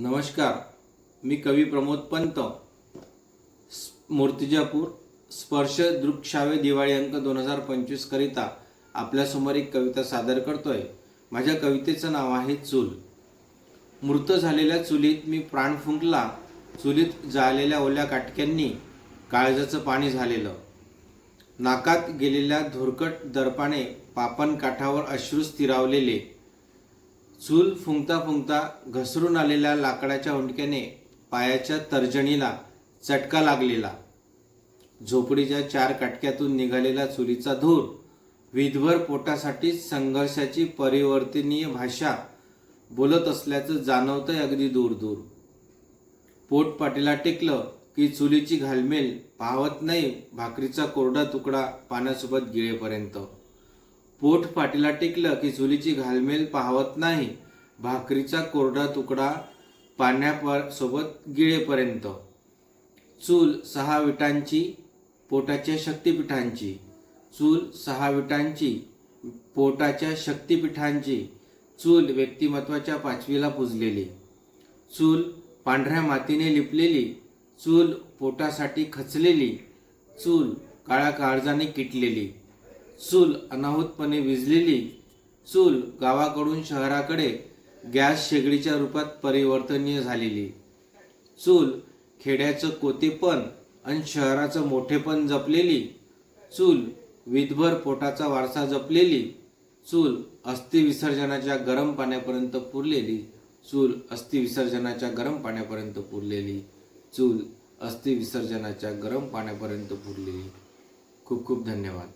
नमस्कार. मी कवी प्रमोद पंत. मूर्तिजापूर स्पर्श दृक्शावे दिवाळी अंक दोन हजार पंचवीसकरिता आपल्यासमोर एक कविता सादर करतो आहे माझ्या कवितेचं नाव आहे चूल. मृत झालेल्या चुलीत मी प्राण फुंकला. चुलीत जाळलेल्या ओल्या काटक्यांनी काळजाचं पाणी झालेलं. नाकात गेलेल्या धुरकट दर्पाने पापन काठावर अश्रू स्थिरावलेले. चूल फुंकता फुंकता घसरून आलेल्या लाकडाच्या हुंडक्याने पायाच्या तर्जणीला चटका लागलेला. झोपडीच्या चार काटक्यातून निघालेला चुलीचा धूर विधभर पोटासाठी संघर्षाची परिवर्तनीय भाषा बोलत असल्याचं जाणवतंय अगदी दूर दूर पोट पाटीला टेकलं की चुलीची घालमेल पाहत नाही भाकरीचा कोरडा तुकडा पाण्यासोबत गिळेपर्यंत. पोट पाटीला टिकलं की चुलीची घालमेल पाहवत नाही. भाकरीचा कोरडा तुकडा पाण्यासोबत गिळेपर्यंत. चूल सहा विटांची पोटाच्या शक्तिपीठांची. चूल सहा विटांची पोटाच्या शक्तिपीठांची. चूल व्यक्तिमत्वाच्या पाचवीला पुजलेली. चूल पांढऱ्या मातीने लिपलेली. चूल पोटासाठी खचलेली. चूल काळ्या काळजाने किटलेली. चूल अनाहूतपणे विजलेली चूल गावाकडून शहराकडे गॅस शेगडीच्या रूपात परिवर्तनीय झालेली. चूल खेड्याचं कोतेपण आणि शहराचं मोठेपण जपलेली. चूल विधभर पोटाचा वारसा जपलेली. चूल अस्थि विसर्जनाच्या गरम पाण्यापर्यंत पुरलेली. चूल अस्थि विसर्जनाच्या गरम पाण्यापर्यंत पुरलेली. चूल अस्थि विसर्जनाच्या गरम पाण्यापर्यंत पुरलेली. खूप खूप धन्यवाद.